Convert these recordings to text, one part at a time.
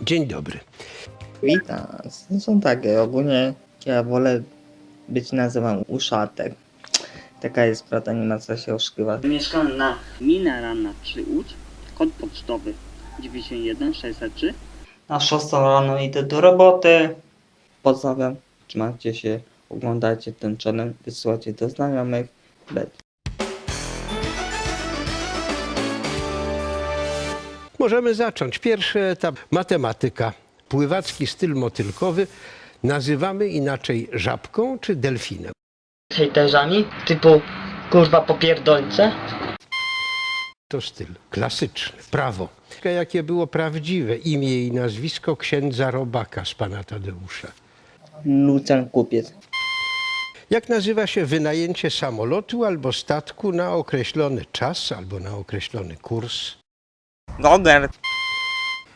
Dzień dobry. Witam. No są takie, ogólnie ja wolę być nazywany uszatek. Taka jest prawda, nie ma co się oszukiwać. Mieszkam na Mineralna 3 Łódź, kod pocztowy 91603. Na 6 rano idę do roboty. Pozdrawiam. Trzymajcie się, oglądajcie ten channel, wysyłajcie do znajomych. Bez. Możemy zacząć. Pierwszy etap matematyka. Pływacki styl motylkowy nazywamy inaczej żabką czy delfinem. Hejterzami? Typu kurwa popierdolce? To styl klasyczny, prawo. Jakie było prawdziwe imię i nazwisko księdza Robaka z pana Tadeusza? Lucjan kupiec. Jak nazywa się wynajęcie samolotu albo statku na określony czas albo na określony kurs? Goger.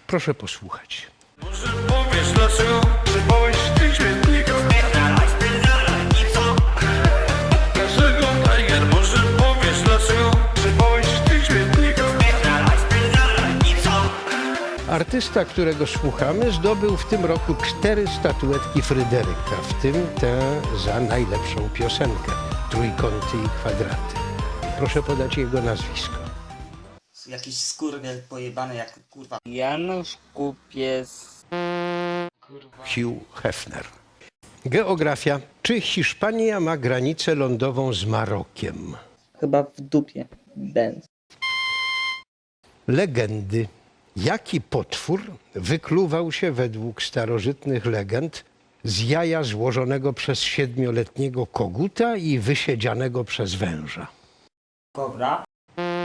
Proszę posłuchać. Artysta, którego słuchamy, zdobył w tym roku cztery statuetki Fryderyka, w tym tę za najlepszą piosenkę Trójkąty i kwadraty. Proszę podać jego nazwisko. Jakiś skurwiel pojebany jak kurwa. Janusz Kupiec. Hugh Hefner. Geografia. Czy Hiszpania ma granicę lądową z Marokiem? Chyba w dupie. Benz. Legendy. Jaki potwór wykluwał się według starożytnych legend z jaja złożonego przez siedmioletniego koguta i wysiedzianego przez węża? Kobra.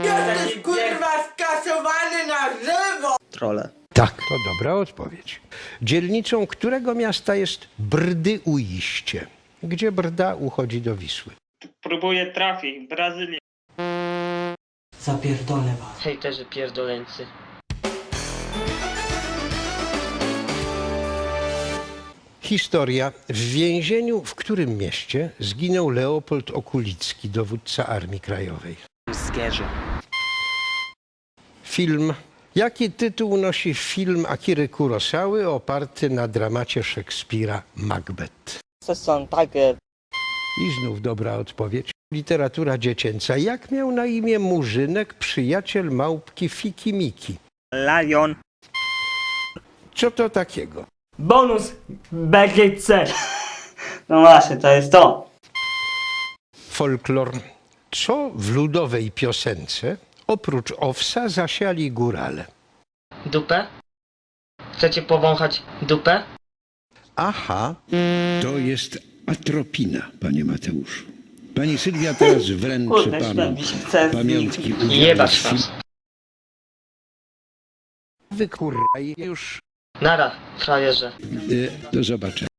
Jesteś kurwa skasowany na żywo! Trole. Tak, to dobra odpowiedź. Dzielnicą którego miasta jest Brdy Ujście, gdzie Brda uchodzi do Wisły? Próbuję trafić, Brazylia. Zapierdolę was. Hejterzy pierdoleńcy. Historia. W więzieniu w którym mieście zginął Leopold Okulicki, dowódca Armii Krajowej? Zgierze. Film. Jaki tytuł nosi film Akiry Kurosawy oparty na dramacie Szekspira Macbeth? To są takie I znów dobra odpowiedź. Literatura dziecięca. Jak miał na imię Murzynek, przyjaciel małpki Fiki Miki? Lion. Co to takiego? Bonus BGC! No właśnie, to jest to. Folklor. Co w ludowej piosence oprócz owsa zasiali górale? Dupę? Chcecie powąchać dupę? Aha, To jest atropina, panie Mateuszu. Pani Sylwia teraz wręczy Kurde, panu mi się chce. pamiątki udziału Jebać w film- was. wykuraj już. Nara, frajerze. Y, Do zobaczenia.